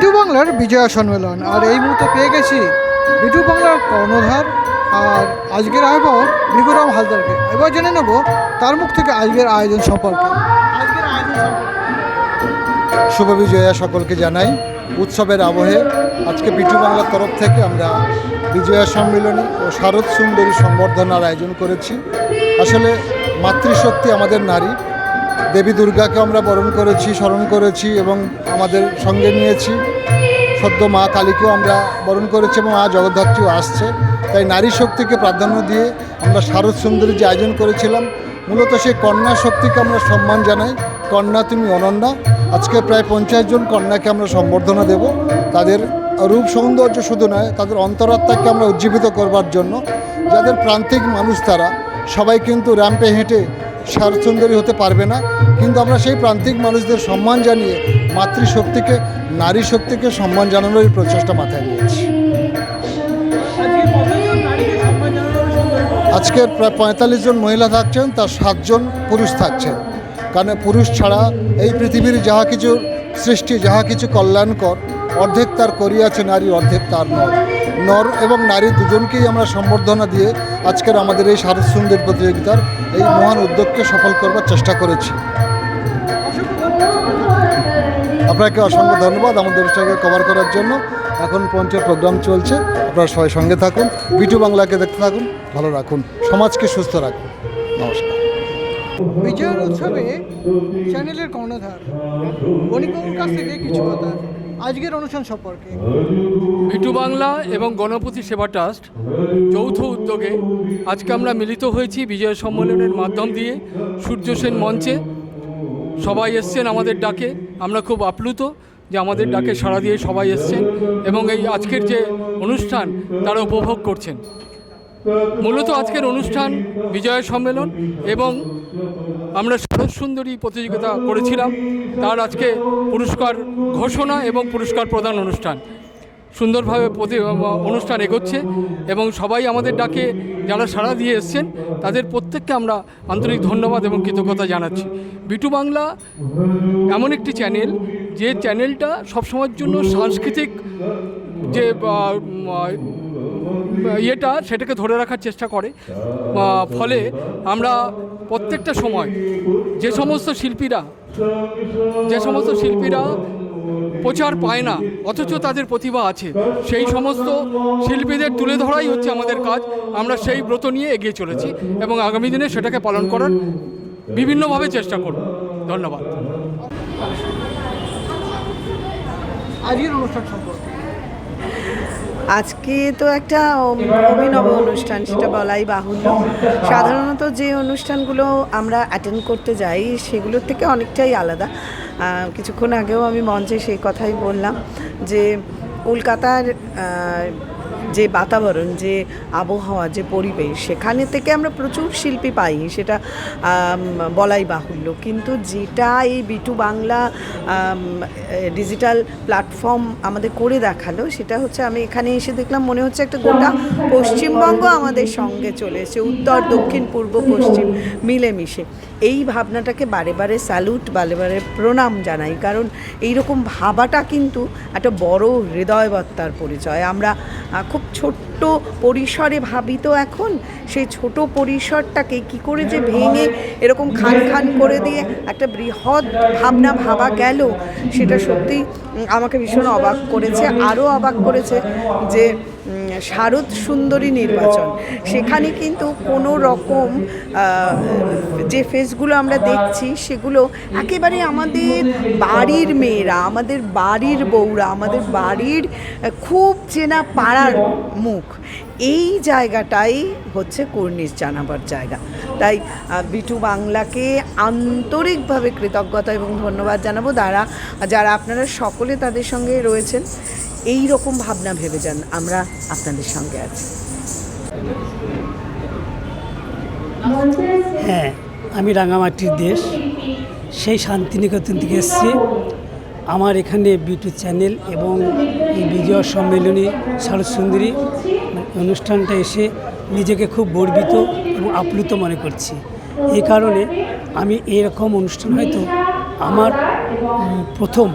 B2 বাংলার বিজয়া সম্মেলন। আর এই মুহূর্তে পেয়ে গেছি বিটু বাংলার কর্ণধার আর আজকের আয়োজক ভিগুরাম হালদারকে। এবার জেনে নেব তার মুখ থেকে আজকের আয়োজন সম্পর্কে। শুভ বিজয়া সকলকে জানাই। উৎসবের আবহে আজকে বিটু বাংলার তরফ থেকে আমরা বিজয়া সম্মেলনী ও শারদ সুন্দরী সম্বর্ধনার আয়োজন করেছি। আসলে মাতৃশক্তি আমাদের নারী। দেবী দুর্গাকে আমরা বরণ করেছি, স্মরণ করেছি এবং আমাদের সঙ্গে নিয়েছি। সদ্য মা কালীকেও আমরা বরণ করেছি এবং মা জগদ্ধাত্রীও আসছে। তাই নারী শক্তিকে প্রাধান্য দিয়ে আমরা শারদ সুন্দরী যে আয়োজন করেছিলাম, মূলত সেই কন্যা শক্তিকে আমরা সম্মান জানাই। কন্যা তুমি অনন্যা, আজকে প্রায় পঞ্চাশ জন কন্যাকে আমরা সম্বর্ধনা দেব। তাদের রূপ সৌন্দর্য শুধু নয়, তাদের অন্তরাত্মাকে আমরা উজ্জীবিত করবার জন্য, যাদের প্রান্তিক মানুষ তারা, সবাই কিন্তু র্যাম্পে হেঁটে শারদসুন্দরী হতে পারবে না। কিন্তু আমরা সেই প্রান্তিক মানুষদের সম্মান জানিয়ে মাতৃশক্তিকে নারী শক্তিকে সম্মান জানানোর এই প্রচেষ্টা মাথায় নিয়েছি। আজকের প্রায় পঁয়তাল্লিশ জন মহিলা থাকছেন, তার সাতজন পুরুষ থাকছেন। কারণ পুরুষ ছাড়া এই পৃথিবীর যাহা কিছু সৃষ্টি, যাহা কিছু কল্যাণকর, অর্ধেক তার করিয়াছে নারী, অর্ধেক তার নর নর এবং নারী দুজনকেই আমরা সম্বর্ধনা দিয়ে আজকের আমাদের এই শারদ সুন্দর প্রতিযোগিতার এই মহান উদ্যোগকে সফল করবার চেষ্টা করেছি। আপনাকে অসংখ্য ধন্যবাদ আমাদের অনুষ্ঠানকে কভার করার জন্য। এখন পঞ্চের প্রোগ্রাম চলছে, আপনারা সবাই সঙ্গে থাকুন, বিটু বাংলাকে দেখতে থাকুন, ভালো রাখুন, সমাজকে সুস্থ রাখুন। নমস্কার। বিজয়ের উৎসবে চ্যানেলের কর্ণধার। বণিকবাবুর কাছ থেকে কিছু কথা আজকের অনুষ্ঠান সম্পর্কে। বিটু বাংলা এবং গণপতি সেবা ট্রাস্ট যৌথ উদ্যোগে আজকে আমরা মিলিত হয়েছি বিজয় সম্মেলনের মাধ্যম দিয়ে সূর্য সেন মঞ্চে। সবাই এসছেন আমাদের ডাকে। আমরা খুব আপ্লুত যে আমাদের ডাকে সাড়া দিয়ে সবাই এসছেন এবং এই আজকের যে অনুষ্ঠান, তারা উপভোগ করছেন। মূলত আজকের অনুষ্ঠান বিজয় সম্মেলন এবং আমরা শরৎ সুন্দরী প্রতিযোগিতা করেছিলাম। তার আজকে পুরস্কার ঘোষণা এবং পুরস্কার প্রদান অনুষ্ঠান। সুন্দরভাবে প্রতি অনুষ্ঠান এগোচ্ছে এবং সবাই আমাদের ডাকে যারা সাড়া দিয়ে এসছেন, তাদের প্রত্যেককে আমরা আন্তরিক ধন্যবাদ এবং কৃতজ্ঞতা জানাচ্ছি। বিটু বাংলা এমন একটি চ্যানেল, যে চ্যানেলটা সবসময়ের জন্য সাংস্কৃতিক যে ইয়েটা সেটাকে ধরে রাখার চেষ্টা করে। ফলে আমরা প্রত্যেকটা সময় যে সমস্ত শিল্পীরা, যে সমস্ত শিল্পীরা প্রচার পায় না, অথচ তাদের প্রতিভা আছে, সেই সমস্ত শিল্পীদের তুলে ধরাই হচ্ছে আমাদের কাজ। আমরা সেই ব্রত নিয়ে এগিয়ে চলেছি এবং আগামী দিনে সেটাকে পালন করার বিভিন্নভাবে চেষ্টা করব। ধন্যবাদ। আজকের অনুষ্ঠান আজকে তো একটা অভিনব অনুষ্ঠান, সেটা বলাই বাহুল্য। সাধারণত যে অনুষ্ঠানগুলো আমরা অ্যাটেন্ড করতে যাই, সেগুলোর থেকে অনেকটাই আলাদা। কিছুক্ষণ আগেও আমি মঞ্চে সেই কথাই বললাম যে, কলকাতার যে বাতাবরণ, যে আবহাওয়া, যে পরিবেশ, সেখানে থেকে আমরা প্রচুর শিল্পী পাই, সেটা বলাই বাহুল্য। কিন্তু যেটা এই বিটু বাংলা ডিজিটাল প্ল্যাটফর্ম আমাদের করে দেখাল, সেটা হচ্ছে আমি এখানে এসে দেখলাম মনে হচ্ছে একটা গোটা পশ্চিমবঙ্গ আমাদের সঙ্গে চলে উত্তর, দক্ষিণ, পূর্ব, পশ্চিম মিলেমিশে। এই ভাবনাটাকে বারে বারে স্যালুট বারে বারে প্রণাম জানাই। কারণ এইরকম ভাবাটা কিন্তু একটা বড় হৃদয়বত্তার পরিচয়। আমরা খুব ছোট্ট পরিসরে ভাবি তো এখন, সেই ছোট পরিসরটাকে কি করে যে ভেঙে এরকম খান খান করে দিয়ে একটা বৃহৎ ভাবনা, ভাবা গেল, সেটা সত্যি আমাকে ভীষণ অবাক করেছে। আরও অবাক করেছে যে শারদ সুন্দরী নির্বাচন। সেখানে কিন্তু কোনো রকম যে ফেসগুলো আমরা দেখছি, সেগুলো একেবারে আমাদের বাড়ির মেয়েরা, আমাদের বাড়ির বউরা, আমাদের বাড়ির খুব চেনা পাড়ার মুখ, এই জায়গাটাই হচ্ছে কর্নিশ জানাবার জায়গা। তাই বিটু বাংলাকে আন্তরিকভাবে কৃতজ্ঞতা এবং ধন্যবাদ জানাব। যারা যারা আপনারা সকলে তাদের সঙ্গে রয়েছেন এই রকম ভাবনা ভেবে যান আমরা আপনাদের সঙ্গে আছি। হ্যাঁ আমি রাঙামাটির দেশ। সেই শান্তিনিকেতন থেকে এসেছি। আমার এখানে বিটু চ্যানেল এবং এই বিজয় সম্মেলনী শারদ সুন্দরী অনুষ্ঠানটা এসে নিজেকে খুব গর্বিত এবং আপ্লুত মনে করছি। এই কারণে আমি এরকম অনুষ্ঠান হয়তো আমার প্রথম।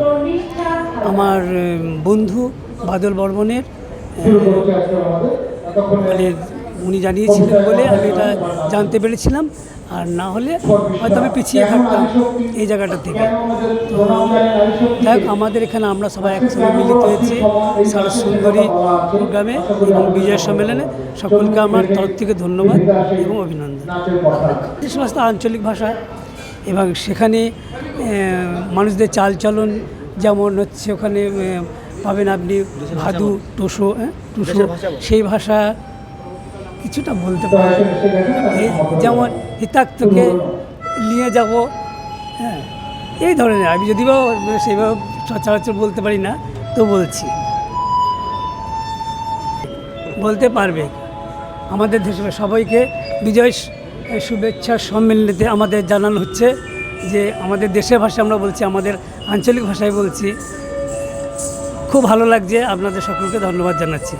আমার বন্ধু বাদল বর্মনের মানে উনি জানিয়েছিলেন বলে আমি এটা জানতে পেরেছিলাম। আর না হলে হয়তো আমি পিছিয়ে থাকতাম এই জায়গাটা থেকে। তো যাই আমাদের এখানে আমরা সবাই একসঙ্গে মিলিত হয়েছি সারা সুন্দরী প্রোগ্রামে এবং বিজয় সম্মেলনে। সকলকে আমার তরফ থেকে ধন্যবাদ এবং অভিনন্দন। সমস্ত আঞ্চলিক ভাষা এবং সেখানে মানুষদের চালচলন যেমন হচ্ছে ওখানে পাবেন আপনি ভাদু টুসো হ্যাঁ? টুসো সেই ভাষা কিছুটা বলতে পারি এই যেমন হিতাক্তকে নিয়ে যাব হ্যাঁ? এই ধরনের আমি যদিও বা সেইভাবে সচরাচর বলতে পারি না তো বলছি। বলতে পারবে। আমাদের দেশে সবাইকে বিজয় শুভেচ্ছা সম্মেলনীতে আমাদের জানানো হচ্ছে। যে আমাদের দেশের ভাষা আমরা বলছি, আমাদের আঞ্চলিক ভাষায় বলছি। খুব ভালো লাগছে আপনাদের সকলকে ধন্যবাদ জানাচ্ছি।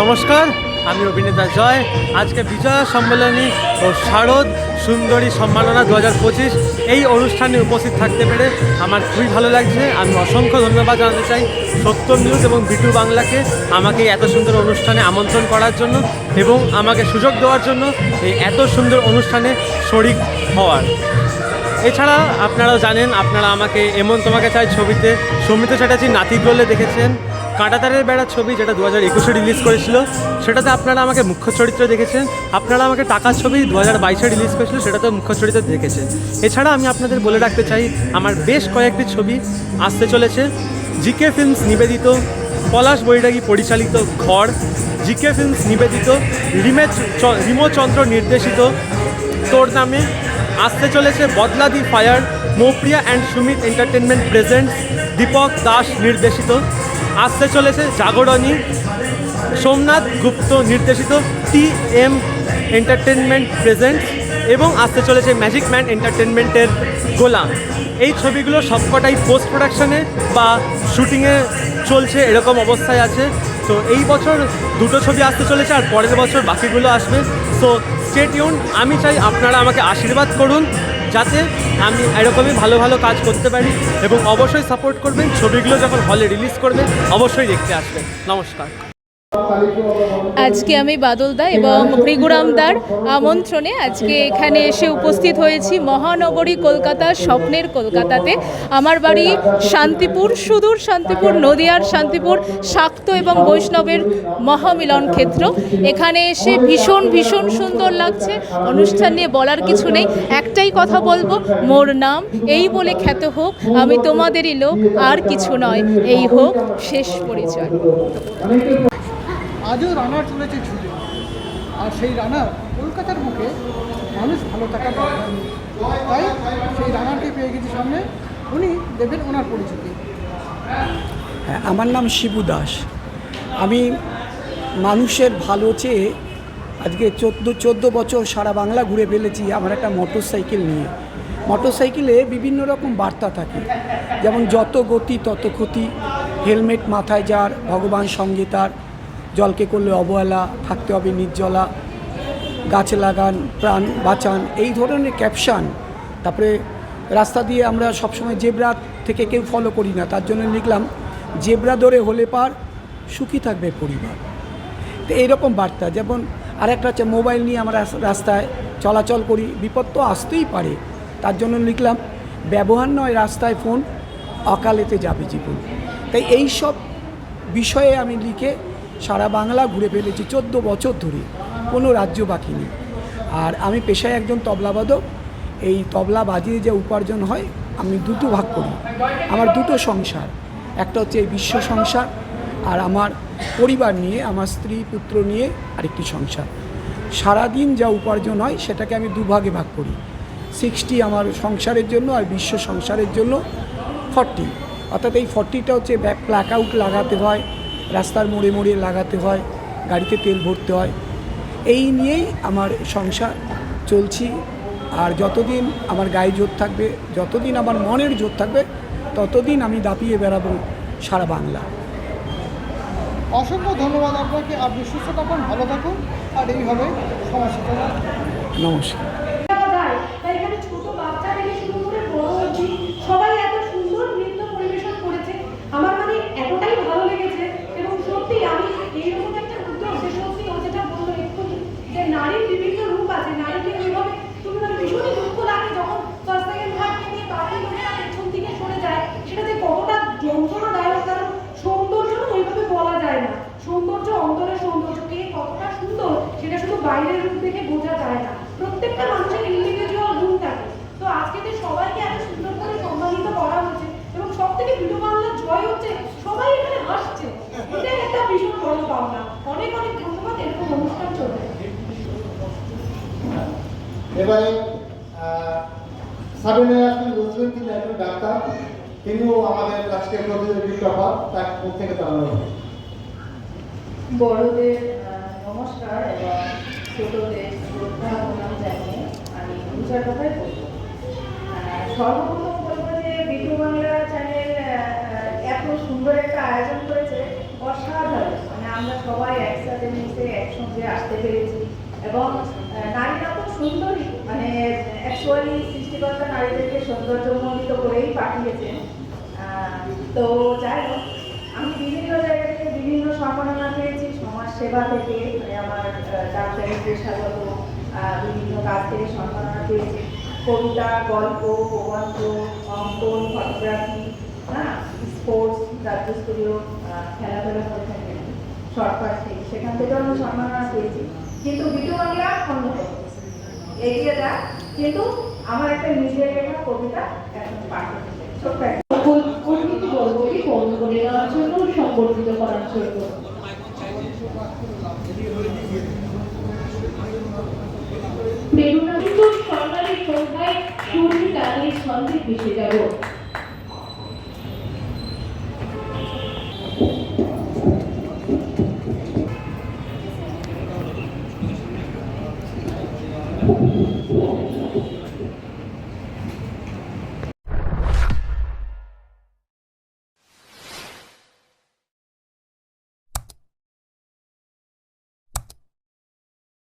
নমস্কার, আমি অভিনেতা জয়। আজকে বিজয়া সম্মেলনী ও শারদ সুন্দরী সম্মাননা দু হাজার পঁচিশ এই অনুষ্ঠানে উপস্থিত থাকতে পেরে আমার খুবই ভালো লাগছে। আমি অসংখ্য ধন্যবাদ জানাতে চাই সত্য নিউজ এবং বিটু বাংলাকে আমাকে এত সুন্দর অনুষ্ঠানে আমন্ত্রণ করার জন্য এবং আমাকে সুযোগ দেওয়ার জন্য এই এত সুন্দর অনুষ্ঠানে শরিক হওয়ার। এছাড়া আপনারাও জানেন, আপনারা আমাকে এমন তোমাকে চাই ছবিতে সৌমিত চ্যাটার্জি নাতি গোলে দেখেছেন। কাঁটাতারের বেড়া ছবি যেটা দু হাজার একুশে রিলিজ করেছিল, সেটাতে আপনারা আমাকে মুখ্য চরিত্র দেখেছেন। আপনারা আমাকে টাকার ছবি দু হাজার বাইশে রিলিজ করেছিল, সেটাতেও মুখ্য চরিত্রে দেখেছেন। এছাড়া আমি আপনাদের বলে রাখতে চাই, আমার বেশ কয়েকটি ছবি আসতে চলেছে। জিকে ফিল্মস নিবেদিত, পলাশ বৈরাগী পরিচালিত ঘর। জিকে ফিল্মস নিবেদিত, রিমে রিমোচন্দ্র নির্দেশিত। তোর নামে আসতে চলেছে বদলাদি fire, Moupriya and Sumit entertainment present Dipak Das নির্দেশিত। আসতে চলেছে জাগরণী। সোমনাথ গুপ্ত নির্দেশিত টি এম এন্টারটেনমেন্ট প্রেজেন্ট এবং আসতে চলেছে ম্যাজিক ম্যান এন্টারটেনমেন্টের গোলাম। এই ছবিগুলো সবকটাই পোস্ট প্রোডাকশনে বা শুটিংয়ে চলছে, এরকম অবস্থায় আছে। তো এই বছর দুটো ছবি আসতে চলেছে আর পরের বছর বাকিগুলো আসবে। তো সো স্টেটিউন আমি চাই আপনারা আমাকে আশীর্বাদ করুন। যাতে আমি এরকমই ভালো ভালো কাজ করতে পারি এবং অবশ্যই সাপোর্ট করবেন। ছবিগুলো যখন হলে রিলিজ করবে অবশ্যই দেখতে আসবেন। নমস্কার। আজকে আমি বাদলদা এবং ভৃগুরামদার আমন্ত্রণে আজকে এখানে এসে উপস্থিত হয়েছি। মহানগরী কলকাতা, স্বপ্নের কলকাতাতে। আমার বাড়ি শান্তিপুর, সুদূর শান্তিপুর, নদিয়ার শান্তিপুর, শাক্ত এবং বৈষ্ণবের মহামিলন ক্ষেত্র। এখানে এসে ভীষণ ভীষণ সুন্দর লাগছে। অনুষ্ঠান নিয়ে বলার কিছু নেই। একটাই কথা বলব, মোর নাম এই বলে খ্যাত হোক, আমি তোমাদেরই লোক, আর কিছু নয়। এই হোক, শেষ পরিচয়। আজও রানার চলেছে ঝুলে আর সেই রানার কলকাতার বুকে মানুষ ভালো থাকার তাই সেই রানারকে পেয়ে গেছি সামনে। উনি দেবেন ওনার পরিচিতি। হ্যাঁ, আমার নাম শিবু দাস। আমি মানুষের ভালো চেয়ে আজকে চোদ্দ চোদ্দ বছর সারা বাংলা ঘুরে ফেলেছি আমার একটা মোটর সাইকেল নিয়ে। মোটর সাইকেলে বিভিন্ন রকম বার্তা থাকে। যেমন যত গতি তত ক্ষতি হেলমেট মাথায় যার ভগবান সঙ্গে তার। জলকে করলে অবহেলা, থাকতে হবে নির্জলা, গাছ লাগান, প্রাণ বাঁচান, এই ধরনের ক্যাপশান তারপরে রাস্তা দিয়ে আমরা সবসময় জেব্রা থেকে কেউ ফলো করি না, তার জন্য লিখলাম, জেব্রা ধরে হলে পার, সুখী থাকবে পরিবার। তো এইরকম বার্তা, যেমন আরেকটা হচ্ছে মোবাইল নিয়ে আমরা রাস- রাস্তায় চলাচল করি, বিপদ তো আসতেই পারে। তার জন্য লিখলাম, ব্যবহার নয় রাস্তায় ফোন অকালেতে যাবে জীবন। তাই এই সব বিষয়ে আমি লিখে সারা বাংলা ঘুরে ফেলেছি চোদ্দ বছর ধরে, কোনো রাজ্য বাকি নেই। আর আমি পেশায় একজন তবলাবাদক, এই তবলা বাজিয়ে যে উপার্জন হয়, আমি দুটো ভাগ করি। আমার দুটো সংসার, একটা হচ্ছে এই বিশ্ব সংসার, আর আমার পরিবার নিয়ে, আমার স্ত্রী, পুত্র নিয়ে আরেকটি সংসার। সারাদিন যা উপার্জন হয়, সেটাকে আমি দুভাগে ভাগ করি। সিক্সটি আমার সংসারের জন্য আর বিশ্ব সংসারের জন্য ফর্টি। অর্থাৎ এই ফর্টিটা হচ্ছে ব্যাক প্ল্যাক আউট লাগাতে হয় রাস্তার মোড়ে মোড়ে লাগাতে হয় গাড়িতে তেল ভরতে হয়। এই নিয়েই আমার সংসার চলছি। আর যতদিন আমার গায়ে জোর থাকবে যতদিন আমার মনের জোর থাকবে ততদিন আমি দাপিয়ে বেড়াবো সারা বাংলা। অসংখ্য ধন্যবাদ আপনাকে। আপনি সুস্থ থাকুন ভালো থাকুন। আর এইভাবে সমাজ নমস্কার দেওয়া যায় তাই এখানে ছোট বাচ্চা থেকে শুরু করে বড় অবধি বাইরের রূপ দেখে বোঝা যায় না প্রত্যেকটা মানুষের ইন্ডিভিজুয়াল গুণ থাকে তো আজকে যে সবাইকে এত সুন্দর করে সম্মানিত করা হচ্ছে এবং সব থেকে ভিডিও বাংলার জয় হচ্ছে সবাই এখানে হাসছে এটাই একটা ভীষণ বড় পাওনা অনেক অনেক ধন্যবাদ এরকম অনুষ্ঠান চলবে এবারে সাবিনা ইয়াসমিন রসুল তিনি একজন ডাক্তার তিনিও আমাদের আজকে প্রতিযোগী টপার তার মুখ থেকে জানানো বড়দের নমস্কার এবং এত সুন্দর একটা আয়োজন করেছে, অসাধারণ। মানে আমরা সবাই একসাথে মিশে একসঙ্গে আসতে পেরেছি এবং নারীরা খুব সুন্দরী মানে অ্যাকচুয়ালি সৃষ্টিকর্তা নারীদেরকে সৌন্দর্যমণ্ডিত করেই পাঠিয়েছেন। তো যাই হোক আমি বিভিন্ন জায়গা থেকে বিভিন্ন সম্মাননা পেয়েছি সমাজ সেবা থেকে মানে আমার ডাক্তারি পেশাগত বিভিন্ন কাজ থেকে সম্মাননা পেয়েছি। কবিতা গল্প প্রবন্ধ অঙ্কন ফটোগ্রাফি হ্যাঁ স্পোর্টস রাজ্যস্তরীয় আহ, খেলাধুলা করে থাকেন শর্টকাট থেকে সেখান থেকেও আমি সম্মাননা পেয়েছি। কিন্তু বিটু বাংলা অন্যতম এগিয়ে যাক কিন্তু আমার একটা নিজের লেখা কবিতা এখন পাঠ। ছোট্ট একটা কর্মীকে বলব কি কর্ম করে নেওয়ার জন্য প্রেরণামূলক সরকারি সংখ্যায় কর্মী তাদের ছন্দে ভেসে যাব।